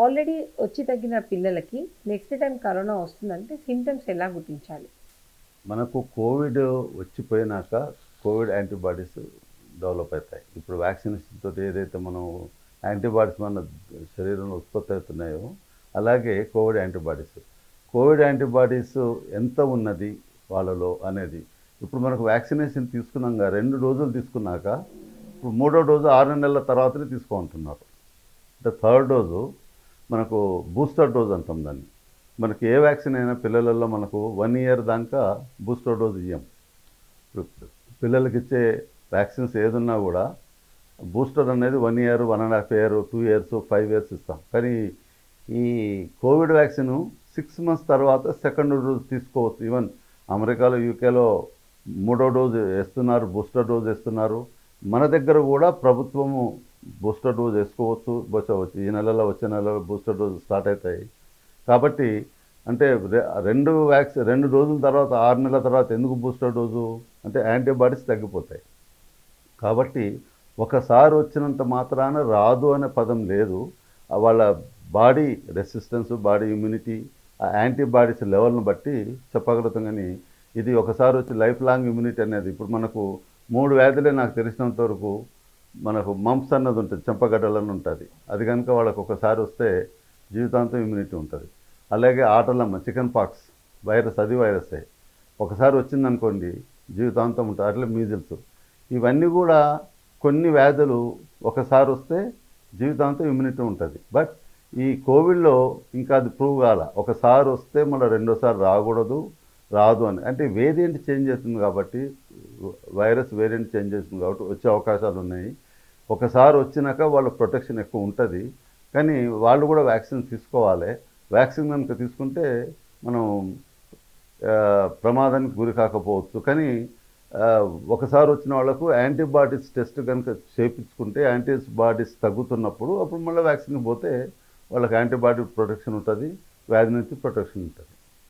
Already వచ్చి తగ్గిన పిల్లలకి నెక్స్ట్ టైం కరోనా వస్తుందంటే సిమ్టమ్స్ ఎలా గుర్తించాలి? మనకు కోవిడ్ వచ్చిపోయినాక కోవిడ్ యాంటీబాడీస్ డెవలప్ అవుతాయి. ఇప్పుడు వ్యాక్సినేషన్ తోటి ఏదైతే మనం యాంటీబాడీస్ మన శరీరంలో ఉత్పత్తి అవుతున్నాయో అలాగే కోవిడ్ యాంటీబాడీస్. కోవిడ్ యాంటీబాడీస్ ఎంత ఉన్నది వాళ్ళలో అనేది ఇప్పుడు మనకు వ్యాక్సినేషన్ తీసుకున్నాక రెండు డోజులు తీసుకున్నాక ఇప్పుడు మూడో డోసు ఆరు నెలల తర్వాతనే తీసుకుంటున్నారు అంటే థర్డ్ డోసు మనకు బూస్టర్ డోస్ అంటాం దాన్ని. మనకి ఏ వ్యాక్సిన్ అయినా పిల్లలలో మనకు వన్ ఇయర్ దాకా బూస్టర్ డోస్ ఇయ్యం. పిల్లలకి ఇచ్చే వ్యాక్సిన్స్ ఏదున్నా కూడా బూస్టర్ అనేది one year one and half year two years five years ఇస్తాం. కానీ ఈ కోవిడ్ వ్యాక్సిన్ సిక్స్ మంత్స్ తర్వాత సెకండ్ డోస్ తీసుకోవచ్చు. ఈవెన్ అమెరికాలో యూకేలో మూడో డోస్ వేస్తున్నారు బూస్టర్ డోస్ వేస్తున్నారు. మన దగ్గర కూడా ప్రభుత్వము బూస్టర్ డోస్ వేసుకోవచ్చు. బహుశా ఈ నెలలో వచ్చే నెలలో బూస్టర్ డోస్ స్టార్ట్ అవుతాయి. కాబట్టి అంటే రెండు వ్యాక్సిన్ రెండు డోజుల తర్వాత ఆరు నెలల తర్వాత ఎందుకు బూస్టర్ డోసు? అంటే యాంటీబాడీస్ తగ్గిపోతాయి. కాబట్టి ఒకసారి వచ్చినంత మాత్రాన రాదు అనే పదం లేదు. వాళ్ళ బాడీ రెసిస్టెన్స్ బాడీ ఇమ్యూనిటీ ఆ యాంటీబాడీస్ లెవెల్ని బట్టి చెప్పగలుగుతాం కానీ ఇది ఒకసారి వచ్చి లైఫ్ లాంగ్ ఇమ్యూనిటీ అనేది ఇప్పుడు మనకు మూడు వ్యాధులే నాకు తెలిసినంత వరకు మనకు మంప్స్ అన్నది ఉంటుంది చెంపగడ్డలని ఉంటుంది. అది కనుక వాళ్ళకు ఒకసారి వస్తే జీవితాంతం ఇమ్యూనిటీ ఉంటుంది. అలాగే ఆటలమ్మ చికెన్ పాక్స్ వైరస్ అది వైరసే. ఒకసారి వచ్చిందనుకోండి జీవితాంతం ఉంటుంది. అట్లా మీజిల్స్ ఇవన్నీ కూడా కొన్ని వ్యాధులు ఒకసారి వస్తే జీవితాంతం ఇమ్యూనిటీ ఉంటుంది. బట్ ఈ కోవిడ్లో ఇంకా అది ప్రూవ్ కాల. ఒకసారి వస్తే మళ్ళీ రెండోసారి రాకూడదు. రాదు అని. అంటే వేరియంట్ చేంజ్ అవుతుంది కాబట్టి వైరస్ వేరియంట్ చేంజ్ చేస్తుంది కాబట్టి వచ్చే అవకాశాలు ఉన్నాయి. ఒకసారి వచ్చినాక వాళ్ళ ప్రొటెక్షన్ ఎక్కువ ఉంటుంది. కానీ వాళ్ళు కూడా వ్యాక్సిన్ తీసుకోవాలి. వ్యాక్సిన్ కనుక తీసుకుంటే మనం ప్రమాదానికి గురి కాకపోవచ్చు. కానీ ఒకసారి వచ్చిన వాళ్ళకు యాంటీబాడీస్ టెస్ట్ కనుక చేయించుకుంటే యాంటీబాడీస్ తగ్గుతున్నప్పుడు అప్పుడు మళ్ళీ వ్యాక్సిన్ పోతే వాళ్ళకి యాంటీబాడీ ప్రొటెక్షన్ ఉంటుంది వ్యాధి నుంచి ప్రొటెక్షన్ ఉంటుంది.